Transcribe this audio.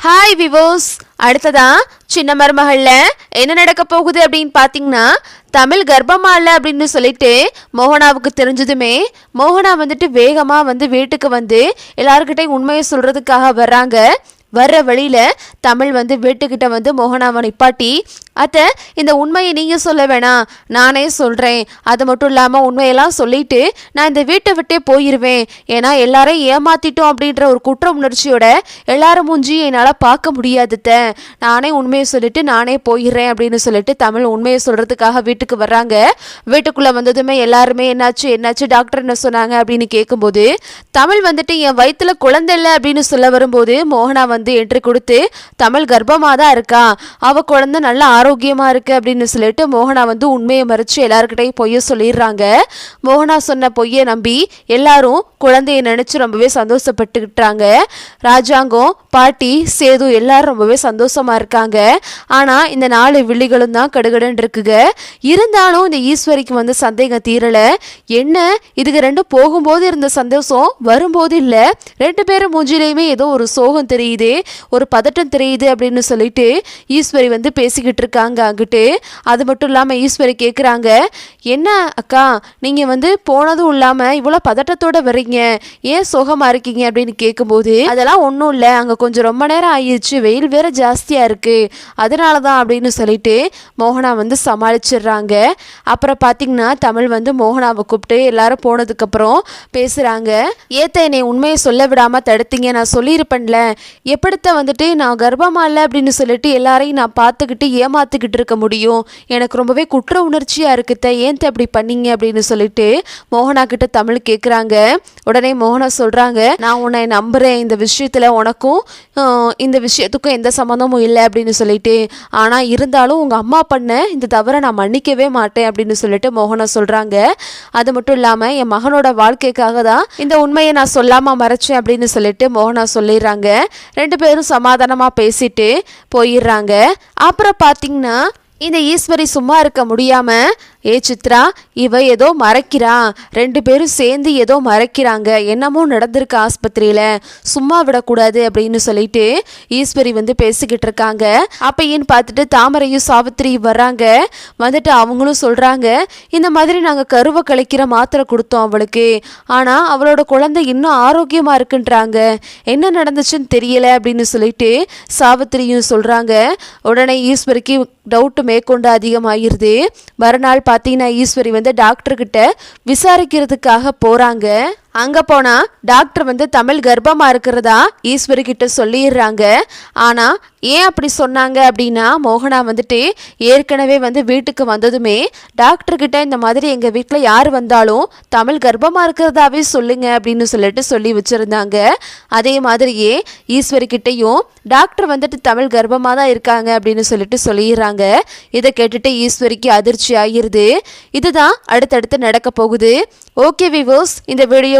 Hi விவோஸ் அடுத்ததா சின்ன மருமகளில் என்ன நடக்க போகுது அப்படின்னு பார்த்தீங்கன்னா தமிழ் கர்ப்பமா இல்லை அப்படின்னு சொல்லிட்டு மோகனாவுக்கு தெரிஞ்சதுமே மோகனா வந்துட்டு வேகமாக வந்து வீட்டுக்கு வந்து எல்லாருக்கிட்டையும் உண்மையை சொல்கிறதுக்காக வர்றாங்க. வர்ற வழியில் தமிழ் வந்து வீட்டுக்கிட்ட வந்து மோகனாவை நிப்பாட்டி அத்தை இந்த உண்மையை நீங்கள் சொல்ல வேணாம். நானே சொல்கிறேன் அது மட்டும் இல்லாமல் உண்மையெல்லாம் சொல்லிட்டு நான் இந்த வீட்டை விட்டே போயிடுவேன் ஏன்னா எல்லாரையும் ஏமாத்திட்டோம் அப்படின்ற ஒரு குற்ற உணர்ச்சியோட எல்லாரும் மூஞ்சி என்னால் பார்க்க முடியாது அத்தை. நானே உண்மையை சொல்லிட்டு நானே போயிடுறேன் அப்படின்னு சொல்லிட்டு தமிழ் உண்மையை சொல்கிறதுக்காக வீட்டுக்கு வர்றாங்க. வீட்டுக்குள்ளே வந்ததுமே எல்லாருமே என்னாச்சு என்னாச்சு டாக்டர் என்ன சொன்னாங்க அப்படின்னு கேட்கும்போது தமிழ் வந்துட்டு என் வயிற்றுல குழந்தை இல்லை அப்படின்னு சொல்ல வரும்போது மோகனா வந்து என்ட்ரி கொடுத்து தமிழ் கர்ப்பமாக தான் இருக்கா. அவ குழந்தை நல்லா ஆரோக்கியம் இருக்கு அப்படின்னு சொல்லிட்டு மோகனா வந்து உண்மையை மறைச்சு எல்லாருக்கிட்டையும் பொய்ய சொல்லிடுறாங்க. மோகனா சொன்ன பொய்யை நம்பி எல்லாரும் குழந்தைய நினைச்சு ரொம்பவே சந்தோஷப்பட்டுக்கிட்டாங்க. ராஜாங்கம் பாட்டி சேது எல்லாரும் ரொம்பவே சந்தோஷமா இருக்காங்க. ஆனா இந்த நாலு வில்லிகளும் தான் கடுகடுன்னு இருக்குங்க. இருந்தாலும் இந்த ஈஸ்வரிக்கு வந்து சந்தேகம் தீரலை. என்ன? இதுக்கு ரெண்டும் போகும்போது இருந்த சந்தோஷம் வரும்போது இல்ல. ரெண்டு பேரும் மூஞ்சிலையுமே ஏதோ ஒரு சோகம் தெரியுது ஒரு பதட்டம் தெரியுது அப்படின்னு சொல்லிட்டு ஈஸ்வரி வந்து பேசிக்கிட்டு இருக்காங்க அங்கிட்டு. அது மட்டும் இல்லாமல் ஈஸ்வரி கேட்குறாங்க என்ன அக்கா நீங்கள் வந்து போனதும் இல்லாமல் இவ்வளோ பதட்டத்தோட வர்றீங்க? ஏன் சுகமாக இருக்கீங்க? அப்படின்னு கேட்கும்போது அதெல்லாம் ஒன்றும் இல்லை. அங்கே கொஞ்சம் ரொம்ப நேரம் ஆயிடுச்சு. வெயில் வேற ஜாஸ்தியாக இருக்குது அதனால தான் அப்படின்னு சொல்லிட்டு மோகனா வந்து சமாளிச்சிடுறாங்க. அப்புறம் பார்த்தீங்கன்னா தமிழ் வந்து மோகனாவை கூப்பிட்டு எல்லாரும் போனதுக்கப்புறம் பேசுகிறாங்க ஏத்த என்னை உண்மையை சொல்ல விடாமல் தடுத்தீங்க. நான் சொல்லியிருப்பேன்ல. எப்படித்த வந்துட்டு நான் கர்ப்பமாக இல்லை? அப்படின்னு சொல்லிட்டு எல்லாரையும் நான் பார்த்துக்கிட்டு பார்த்துக்கிட்டு இருக்க முடியும். எனக்கு ரொம்பவே குற்ற உணர்ச்சியாக இருக்குத்த ஏன் அப்படி பண்ணீங்க அப்படின்னு சொல்லிட்டு மோகனா கிட்ட தமிழ் கேட்குறாங்க உடனே மோகனா சொல்கிறாங்க நான் உன்னை நம்புகிறேன் இந்த விஷயத்தில் உனக்கும் இந்த விஷயத்துக்கும் எந்த சம்மந்தமும் இல்லை அப்படின்னு சொல்லிட்டு. ஆனால் இருந்தாலும் உங்கள் அம்மா பண்ண இந்த தவிர நான் மன்னிக்கவே மாட்டேன் அப்படின்னு சொல்லிட்டு மோகனா சொல்கிறாங்க அது மட்டும் இல்லாமல் என் மகனோட வாழ்க்கைக்காக தான் இந்த உண்மையை நான் சொல்லாமல் மறைச்சேன் அப்படின்னு சொல்லிட்டு மோகனா சொல்லிடுறாங்க. ரெண்டு பேரும் சமாதானமாக பேசிட்டு போயிடுறாங்க. அப்புறம் பார்த்தீங்கன்னா இந்த ஈஸ்வரி சும்மா இருக்க முடியாம ஏ சித்ரா இவ ஏதோ மறைக்கிறா. ரெண்டு பேரும் சேர்ந்து ஏதோ மறைக்கிறாங்க. என்னமோ நடந்திருக்கு ஆஸ்பத்திரியில. சும்மா விடக்கூடாது அப்படின்னு சொல்லிட்டு ஈஸ்வரி வந்து பேசிக்கிட்டு இருக்காங்க. அப்பையின்னு பார்த்துட்டு தாமரையும் சாவித்திரி வர்றாங்க. வந்துட்டு அவங்களும் சொல்றாங்க இந்த மாதிரி நாங்கள் கருவை கழிக்கிற மாத்திரை கொடுத்தோம் அவளுக்கு. ஆனால் அவளோட குழந்தை இன்னும் ஆரோக்கியமாக இருக்குன்றாங்க. என்ன நடந்துச்சுன்னு தெரியல அப்படின்னு சொல்லிட்டு சாவித்திரியும் சொல்றாங்க. உடனே ஈஸ்வரிக்கு டவுட்டு மேற்கொண்டு அதிகமாகிருது மறுநாள் பார்த்தீங்கன்னா ஈஸ்வரி வந்து டாக்டர்கிட்ட விசாரிக்கிறதுக்காக போகிறாங்க அங்கே போனால் டாக்டர் வந்து தமிழ் கர்ப்பமாக இருக்கிறதா ஈஸ்வரி கிட்ட சொல்லிடுறாங்க. ஆனால் ஏன் அப்படி சொன்னாங்க அப்படின்னா மோகனா வந்துட்டு ஏற்கனவே வந்து வீட்டுக்கு வந்ததுமே டாக்டர் கிட்ட இந்த மாதிரி எங்கள் வீட்டில் யார் வந்தாலும் தமிழ் கர்ப்பமாக இருக்கிறதாவே சொல்லுங்க அப்படின்னு சொல்லிட்டு சொல்லி வச்சுருந்தாங்க. அதே மாதிரியே ஈஸ்வரி கிட்டேயும் டாக்டர் வந்துட்டு தமிழ் கர்ப்பமாக தான் இருக்காங்க அப்படின்னு சொல்லிட்டு சொல்லிடுறாங்க. இதை கேட்டுட்டு ஈஸ்வரிக்கு அதிர்ச்சி ஆகிருது இதுதான் அடுத்தடுத்து நடக்க போகுது. ஓகே விவோஸ் இந்த வீடியோ